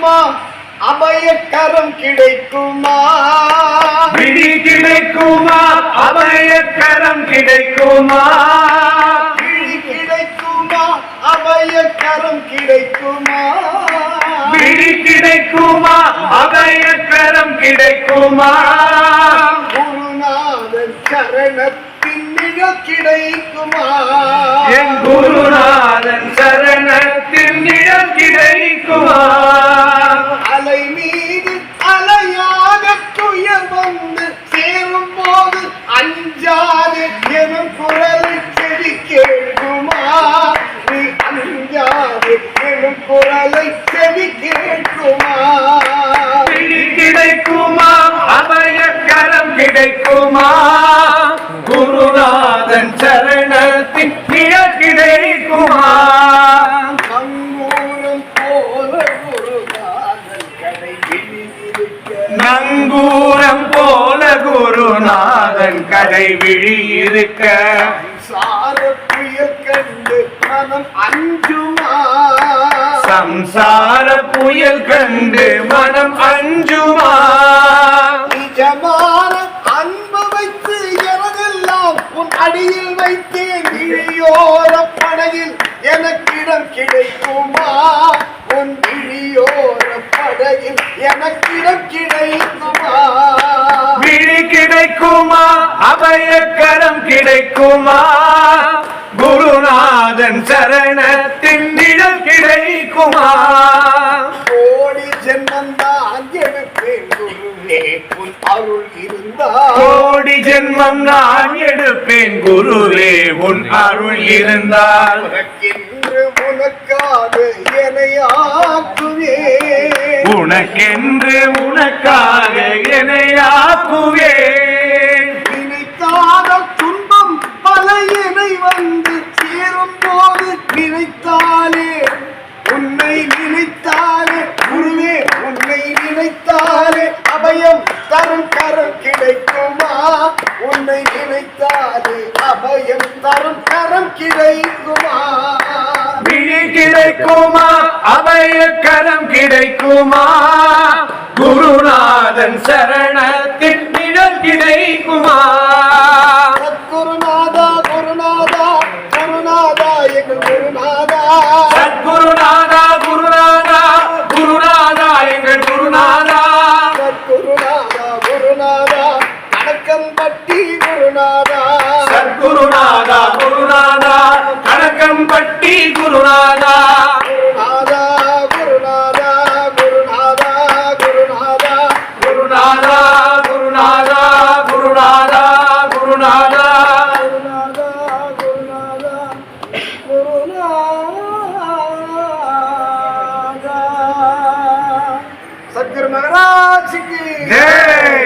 கிடைக்குமா அபயக்கரம் கிடைக்குமா? விழி கிடைக்குமா? அபயக்கரம் கிடைக்குமா? விழி கிடைக்குமா? அபயக்கரம் கிடைக்குமா? விழி கிடைக்குமா? அபயக்கரம் கிடைக்குமா? குருநாதன் சரணத்தின் கிடைக்குமா? என் குருநாதன் கிடைக்குமா குருநாதன் சரணத்தில் நிழல் கிடைக்குமா நங்கூரம் போல குருநாதன் கடை விழியிருக்க நங்கூரம் போல குருநாதன் கடை விழி இருக்க. சார புயல் கண்டு மனம் அஞ்சுமா? சம்சார புயல் கண்டு மனம் அஞ்சுமா? எனக்கிடம் கிடைக்குமா உன் இழியோர படகில் எனக்கிடம் கிடைக்குமா விழி கிடைக்குமா? அபயக்கரம் கிடைக்குமா? குருநாதன் சரணத்தின் நிழல் கிடைக்குமா? கோடி ஜென்மம் தான் எடுப்பேன் குருவே உன் அருள் இருந்தால் கோடி ஜென்மம் நான் எடுப்பேன் குருவே உன் அருள் இருந்தால். உனக்காக எனையாக்குவே உனக்கென்று உனக்காக என்னையாக்குவேன் நினைத்தாத துன்பம் பல இணை வந்து சேரும் போது நினைத்தாலே உன்னை நினைத்தாலே குருவே உன்னை நினைத்தாலே அபயம் தரும் கரம் கிடைக்குமா? உன்னை நினைத்தாலே அபயம் தரும் கரம் கிடைக்குமா? கிடைக்குமா? அபய கரம் கிடைக்குமா? குருநாதன் சரண 먹어라 치킨. 네.